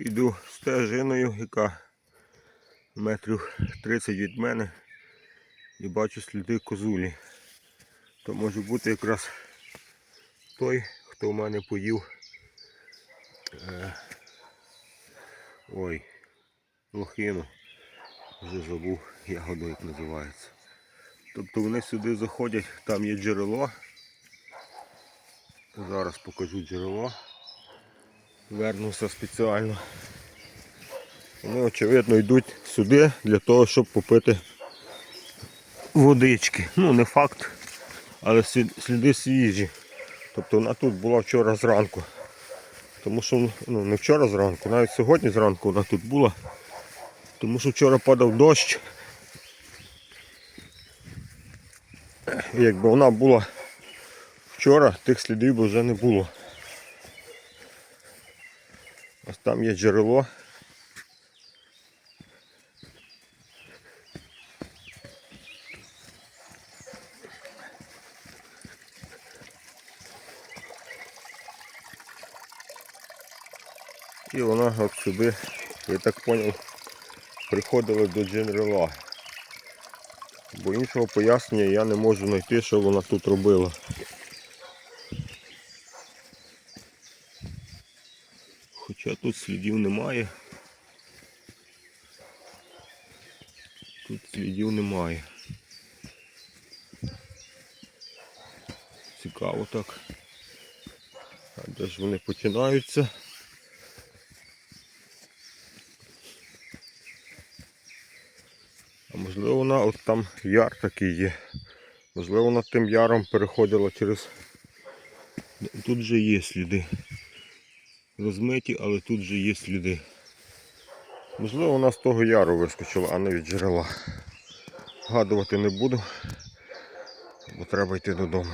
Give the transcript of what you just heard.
Йду стежиною, яка метрів 30 від мене і бачу сліди козулі. То може бути якраз той, хто в мене поїв. Е, ой, лохину. Вже забув ягоду, як називається. Тобто вони сюди заходять, там є джерело. Зараз покажу джерело. Вернувся спеціально. Вони, очевидно, йдуть сюди для того, щоб попити водички. Ну, не факт, але сліди свіжі. Тобто вона тут була вчора зранку. Тому що ну, не вчора зранку, навіть сьогодні зранку вона тут була. Тому що вчора падав дощ. Якби вона була вчора, тих слідів би вже не було. Ось там є джерело. І вона от сюди, я так зрозумів, приходила до джерела. Бо іншого пояснення я не можу знайти, що вона тут робила. Хоча тут слідів немає. Тут слідів немає. Цікаво так. А де ж вони починаються? А можливо вона от там яр такий є. Можливо вона тим яром переходила через. Тут вже є сліди. Розмиті, але тут вже є сліди. Можливо вона з того яру вискочила, а не від джерела. Гадувати не буду, бо треба йти додому.